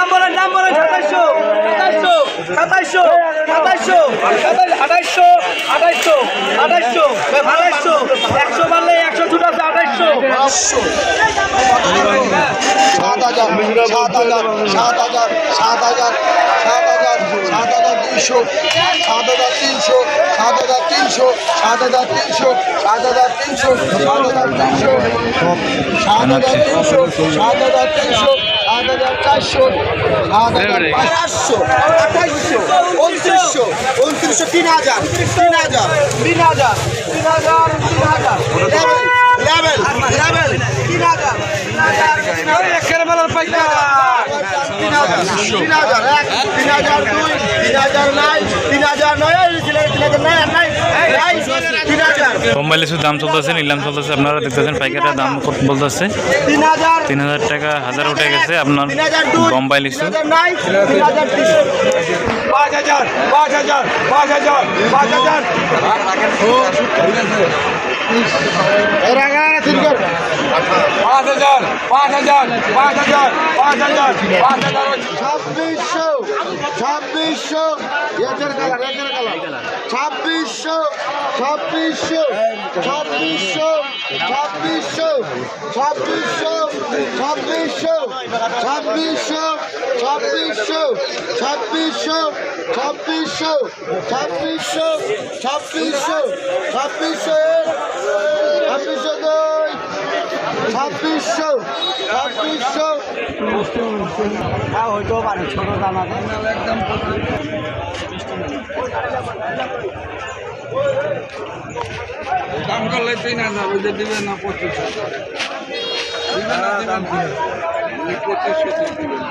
দাম বলেন দাম বলেন, সাতাইশশো। সাতাইশশো সাতাইশশো সাতাইশশো আঠাইশশো আঠাইশশো আঠাইশশো আঠাইশশো একশো মারলে একশো ছুট আছে, আঠাইশশো। সাত হাজার সাত হাজার সাত হাজার সাত হাজার সাত হাজার সাত হাজার দুইশো, সাত হাজার তিনশো, সাত হাজার তিনশো, সাত হাজার তিনশো, সাত হাজার তিনশো, সাত হাজার তিনশো, সাত হাজার তিনশো, সাত হাজার তিনশো সাত হাজার চারশো সাত হাজার পাঁচশো আঠাইশশো উনত্রিশশো উনত্রিশশো তিন হাজার তিন হাজার তিন হাজার তিন হাজার তিন হাজার। লেভেল লেভেল তিন হাজার একের বেলার পাইকা তিন হাজার তিন হাজার এক তিন হাজার দুই তিন হাজার নয় তিন হাজার নয় তিন হাজার নয় নাই। বোম্বাই শুধু দাম চলতেছে, নিলাম চলতেছে। আপনারা দেখতেছেন পাইকারের দাম কত বলতেছে? তিন হাজার টাকা হাজার উঠে গেছে আপনার বোম্বাই লিচু পাঁচ হাজার পাঁচ হাজার পাঁচ হাজার পাঁচ হাজার পাঁচ হাজার ছাব্বিশশো ছাব্বিশশো ছাব্বিশ ছাব্বিশশো ছাব্বিশশো ছাব্বিশশো ছাব্বিশশো ছাব্বিশশো ছাব্বিশশো ছাব্বিশশো ছাব্বিশশো ছাব্বিশশো ছাব্বিশশো ছাব্বিশশো ছাব্বিশশো ছাব্বিশশো ছাব্বিশশো দুই ছাব্বিশশো ছাব্বিশশো বুঝতে পারছি হ্যাঁ হইতেও পারে ছোটো দানাতে একদম দাম করলে তিন হাজার যে দিবে না পঁচিশ। হাজার পঁচিশশো দিবেন